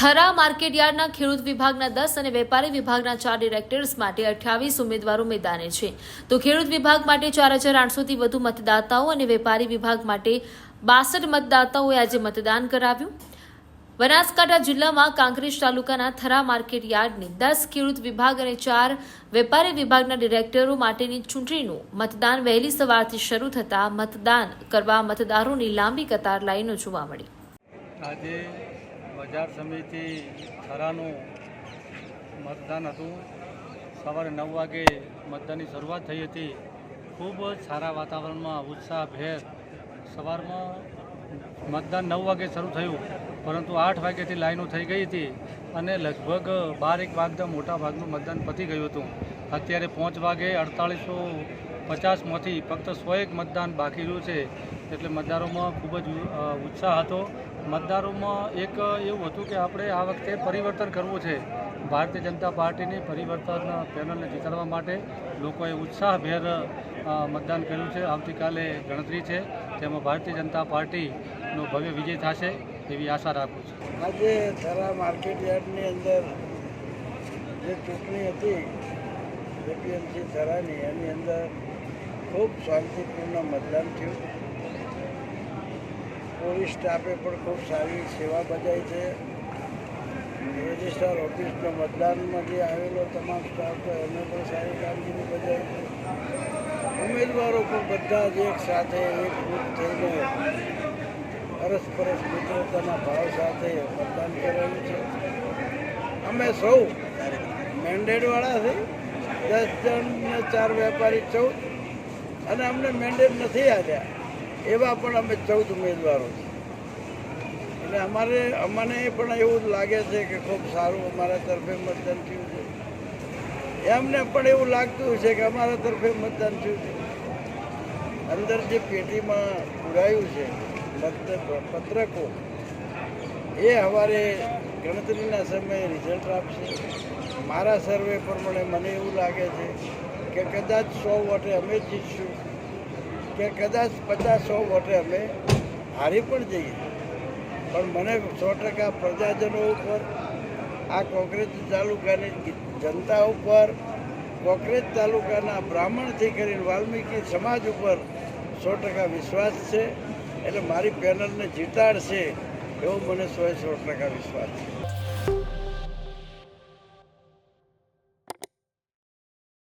થરા માર્કેટયાર્ડના ખેડૂત વિભાગના દસ અને વેપારી વિભાગના ચાર ડિરેક્ટર્સ માટે અઠ્યાવીસ ઉમેદવારો મેદાને છે. તો ખેડૂત વિભાગ માટે ચાર હજાર આઠસોથી વધુ મતદાતાઓ અને વેપારી વિભાગ માટે બાસઠ મતદાતાઓએ આજે મતદાન કરાવ્યું. બનાસકાંઠા જિલ્લામાં કાંકરેજ તાલુકાના થરા માર્કેટ યાર્ડની દસ ખેડૂત વિભાગ અને ચાર વેપારી વિભાગના ડિરેક્ટરો માટેની ચૂંટણીનું મતદાન વહેલી સવારથી શરૂ થતાં મતદાન કરવા મતદારોની લાંબી કતાર લાઈનો જોવા મળી. આજે બજાર સમિતિ થરાનું મતદાન હતું. સવારે નવ વાગે મતદાનની શરૂઆત થઈ હતી. ખૂબ જ સારા વાતાવરણમાં ઉત્સાહભેર સવારમાં મતદાન નવ વાગે શરૂ થયું. પરંતુ આઠ વાગ્યાથી લાઈનો થઈ ગઈ હતી અને લગભગ બાર એક વાગતા મોટા ભાગનું મતદાન પતી ગયું હતું. અત્યારે પાંચ વાગે અડતાળીસો પચાસમાંથી ફક્ત સો એક મતદાન બાકી રહ્યું છે. એટલે મતદારોમાં ખૂબ જ ઉત્સાહ હતો. મતદારોમાં એક એવું હતું કે આપણે આ વખતે પરિવર્તન કરવું છે. ભારતીય જનતા પાર્ટીની પરિવર્તન પેનલને જીતાડવા માટે લોકોએ ઉત્સાહભેર મતદાન કર્યું છે. આવતીકાલે ગણતરી છે. તેમાં ભારતીય જનતા પાર્ટીનો ભવ્ય વિજય થશે એવી આશા રાખું છું. આજે થરા માર્કેટ યાર્ડની અંદર જે ચૂંટણી હતી એપીએમસી થરાની એની અંદર ખૂબ શાંતિપૂર્ણ મતદાન થયું. પોલીસ સ્ટાફે પણ ખૂબ સારી સેવા બજાવી છે. રજિસ્ટ્રાર ઓફિસનો મતદાનમાં જે આવેલો તમામ સ્ટાફ એમને પણ સારી કામગીરી બજાવી છે. ઉમેદવારો પણ બધા જ એક સાથે એકજૂટ થઈને પરસ્પરસ મિત્રતાના ભાવ સાથે મતદાન કરેલું છે. અમે સૌ મેન્ડેટવાળા છે. દસ જણ ચાર વેપારી ચૌદ. અને અમને મેન્ડેટ નથી આવ્યા. એવા પણ અમે ચૌદ ઉમેદવારો છે એટલે અમારે, અમને પણ એવું જ લાગે છે કે ખૂબ સારું અમારા તરફે મતદાન થયું છે. એમને પણ એવું લાગતું છે કે અમારા તરફે મતદાન થયું છે. અંદર જે પેટીમાં પુરાયું છે, મત, પત્રકો, એ હવારે ગણતરીના સમયે રિઝલ્ટ આપશે. મારા સર્વે પ્રમાણે મને એવું લાગે છે કે કદાચ સો વોટે અમે જીતશું. કે કદાચ પચાસ સો વોટે અમે હારી પણ જઈએ. પણ મને સો ટકા પ્રજાજનો ઉપર, આ કોંગ્રેસ તાલુકાની જનતા ઉપર કોંગ્રેસ તાલુકાના બ્રાહ્મણથી કરીને વાલ્મીકી સમાજ ઉપર સો ટકા વિશ્વાસ છે. એટલે મારી પેનલને જીતાડશે એવો મને સો સો ટકા વિશ્વાસ છે.